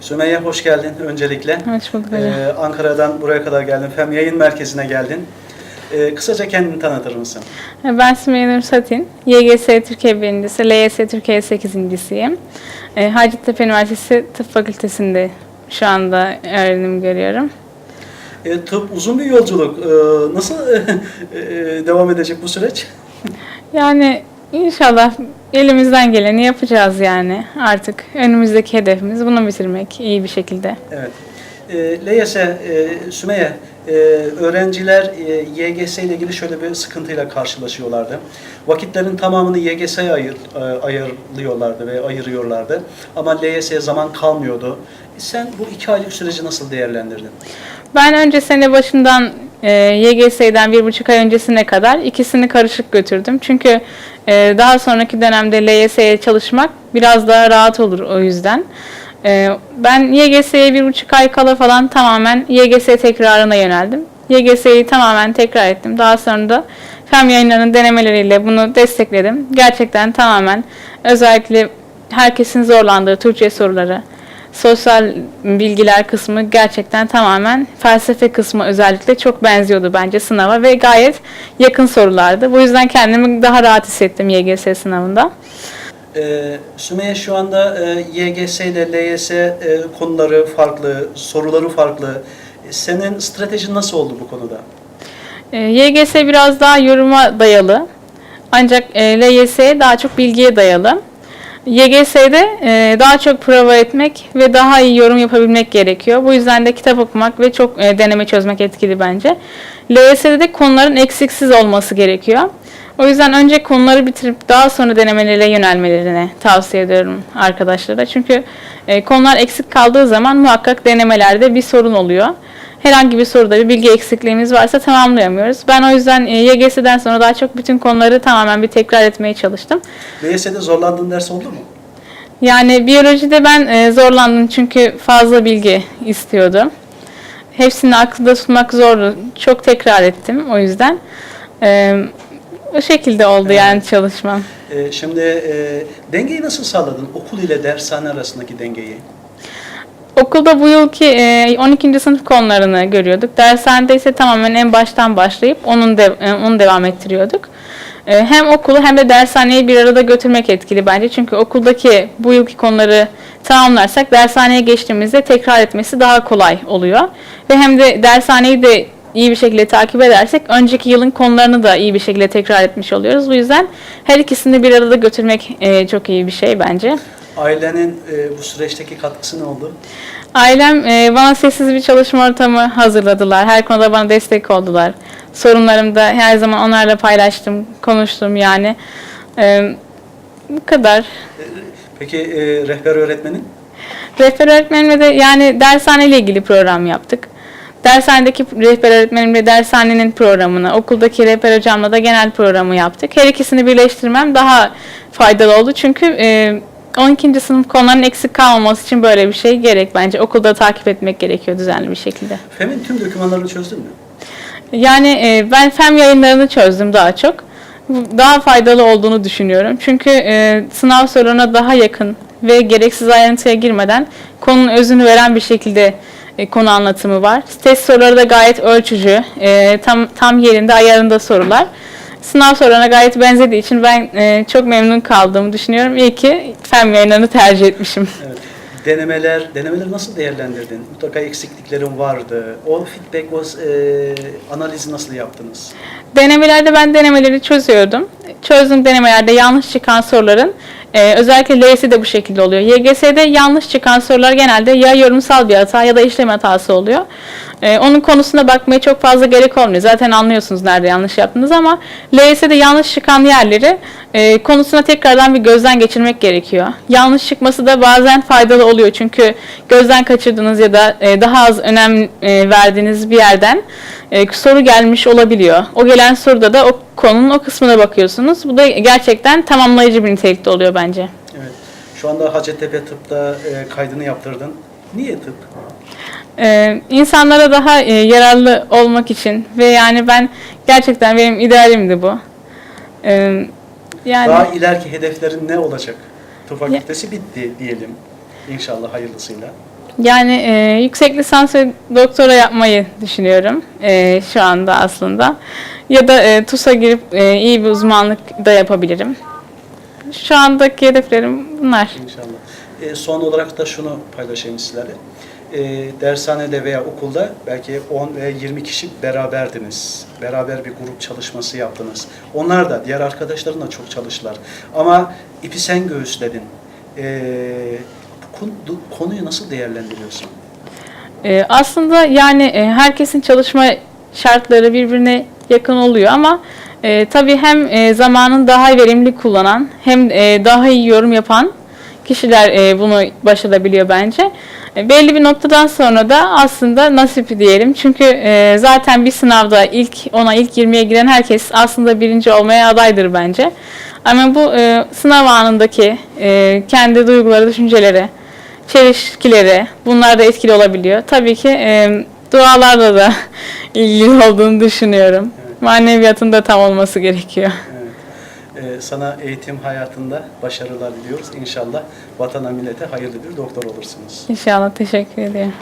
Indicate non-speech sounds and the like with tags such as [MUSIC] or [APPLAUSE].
Sümeyye hoş geldin öncelikle. Hoş bulduk hocam. Ee, Ankara'dan buraya kadar geldin. FEM yayın merkezine geldin. Ee, kısaca kendini tanıtır mısın? Ben Sümeyye Nur Satin. YGS Türkiye birincisi, LYS Türkiye sekizincisiyim. E, Hacettepe Üniversitesi Tıp Fakültesi'nde şu anda öğrenim görüyorum. Ee, tıp uzun bir yolculuk. Ee, nasıl [LAUGHS] e, devam edecek bu süreç? Yani inşallah elimizden geleni yapacağız yani artık. Önümüzdeki hedefimiz bunu bitirmek iyi bir şekilde. Evet. Ee, e, Sümeyye, e, öğrenciler e, YGS ile ilgili şöyle bir sıkıntıyla karşılaşıyorlardı. Vakitlerin tamamını YGS'ye ayır, e, ayırıyorlardı ve ayırıyorlardı. Ama LYS'ye zaman kalmıyordu. Sen bu iki aylık süreci nasıl değerlendirdin? Ben önce sene başından e, YGS'den bir buçuk ay öncesine kadar ikisini karışık götürdüm. Çünkü e, daha sonraki dönemde LYS'ye çalışmak biraz daha rahat olur o yüzden. E, ben YGS'ye bir buçuk ay kala falan tamamen YGS tekrarına yöneldim. YGS'yi tamamen tekrar ettim. Daha sonra da FEM yayınlarının denemeleriyle bunu destekledim. Gerçekten tamamen özellikle herkesin zorlandığı Türkçe soruları, sosyal bilgiler kısmı gerçekten tamamen felsefe kısmı özellikle çok benziyordu bence sınava ve gayet yakın sorulardı. Bu yüzden kendimi daha rahat hissettim YGS sınavında. Ee, Sümeyye şu anda e, YGS ile LYS e, konuları farklı, soruları farklı. Senin stratejin nasıl oldu bu konuda? Ee, YGS biraz daha yoruma dayalı. Ancak e, LYS daha çok bilgiye dayalı. YGS'de e, daha çok prova etmek ve daha iyi yorum yapabilmek gerekiyor. Bu yüzden de kitap okumak ve çok e, deneme çözmek etkili bence. LYS'de de konuların eksiksiz olması gerekiyor. O yüzden önce konuları bitirip daha sonra denemelere yönelmelerini tavsiye ediyorum arkadaşlara. Çünkü e, konular eksik kaldığı zaman muhakkak denemelerde bir sorun oluyor. Herhangi bir soruda bir bilgi eksikliğimiz varsa tamamlayamıyoruz. Ben o yüzden e, YGS'den sonra daha çok bütün konuları tamamen bir tekrar etmeye çalıştım. LYS'de zorlandığın ders oldu mu? Yani biyolojide ben e, zorlandım çünkü fazla bilgi istiyordu. Hepsini aklında tutmak zordu. Çok tekrar ettim o yüzden. E, o şekilde oldu yani çalışmam. Şimdi dengeyi nasıl sağladın? Okul ile dershane arasındaki dengeyi. Okulda bu yılki e, 12. sınıf konularını görüyorduk. Dershanede ise tamamen en baştan başlayıp onun de, e, onu devam ettiriyorduk. E, Hem okulu hem de dershaneyi bir arada götürmek etkili bence. Çünkü okuldaki bu yılki konuları tamamlarsak dershaneye geçtiğimizde tekrar etmesi daha kolay oluyor. Ve hem de dershaneyi de iyi bir şekilde takip edersek önceki yılın konularını da iyi bir şekilde tekrar etmiş oluyoruz. Bu yüzden her ikisini bir arada götürmek e, çok iyi bir şey bence. Ailenin e, bu süreçteki katkısı ne oldu? Ailem e, bana sessiz bir çalışma ortamı hazırladılar. Her konuda bana destek oldular. Sorunlarımı da her zaman onlarla paylaştım, konuştum yani. E, bu kadar. E, Peki e, rehber öğretmenin? Rehber öğretmenimle de yani dershaneyle ilgili program yaptık. Dershanedeki rehber öğretmenimle dershanenin programını, okuldaki rehber hocamla da genel programı yaptık. Her ikisini birleştirmem daha faydalı oldu. Çünkü e, 12. sınıf konuların eksik kalmaması için böyle bir şey gerek bence. Okulda takip etmek gerekiyor düzenli bir şekilde. FEM'in tüm dokümanlarını çözdün mü? Yani e, ben FEM yayınlarını çözdüm daha çok. Daha faydalı olduğunu düşünüyorum. Çünkü e, sınav soruna daha yakın ve gereksiz ayrıntıya girmeden konunun özünü veren bir şekilde e, konu anlatımı var. Test soruları da gayet ölçücü, e, tam tam yerinde ayarında sorular. Sınav sorularına gayet benzediği için ben e, çok memnun kaldığımı düşünüyorum. İyi ki FEM yayınlarını tercih etmişim. Evet. Denemeler, denemeleri nasıl değerlendirdin? Mutlaka eksikliklerin vardı. O feedback, o e, analizi nasıl yaptınız? Denemelerde ben denemeleri çözüyordum. Çözdüğüm denemelerde yanlış çıkan soruların e, özellikle L'si de bu şekilde oluyor. YGS'de yanlış çıkan sorular genelde ya yorumsal bir hata ya da işlem hatası oluyor. E, onun konusuna bakmaya çok fazla gerek olmuyor. Zaten anlıyorsunuz nerede yanlış yaptınız ama LYS'de yanlış çıkan yerleri e, konusuna tekrardan bir gözden geçirmek gerekiyor. Yanlış çıkması da bazen faydalı oluyor. Çünkü gözden kaçırdığınız ya da e, daha az önem e, verdiğiniz bir yerden e, soru gelmiş olabiliyor. O gelen soruda da o konunun o kısmına bakıyorsunuz. Bu da gerçekten tamamlayıcı bir nitelikte oluyor bence. Evet. Şu anda Hacettepe Tıp'ta e, kaydını yaptırdın. Niye tıp? Ee, insanlara daha e, yararlı olmak için ve yani ben gerçekten benim idealimdi bu. Ee, yani Daha ileriki hedeflerin ne olacak? Tıp fakültesi bitti diyelim. İnşallah hayırlısıyla. Yani e, yüksek lisans ve doktora yapmayı düşünüyorum e, şu anda aslında. Ya da e, TUS'a girip e, iyi bir uzmanlık da yapabilirim. Şu andaki hedeflerim bunlar. İnşallah. E, son olarak da şunu paylaşayım sizlerle. E, dershanede veya okulda belki 10 veya 20 kişi beraberdiniz. Beraber bir grup çalışması yaptınız. Onlar da, diğer arkadaşların da çok çalıştılar. Ama ipi sen göğüsledin. E, konuyu nasıl değerlendiriyorsun? E, aslında yani e, herkesin çalışma şartları birbirine yakın oluyor ama e, tabii hem e, zamanın daha verimli kullanan hem e, daha iyi yorum yapan kişiler e, bunu başarabiliyor bence. E, belli bir noktadan sonra da aslında nasip diyelim. Çünkü e, zaten bir sınavda ilk ona ilk 20'ye giren herkes aslında birinci olmaya adaydır bence. Ama bu e, sınav anındaki e, kendi duyguları, düşünceleri, çelişkileri bunlar da etkili olabiliyor. Tabii ki e, dualarla da [LAUGHS] ilgili olduğunu düşünüyorum. Maneviyatın da tam olması gerekiyor. Evet. E, sana eğitim hayatında başarılar diliyoruz. İnşallah vatana millete hayırlı bir doktor olursunuz. İnşallah teşekkür ediyorum.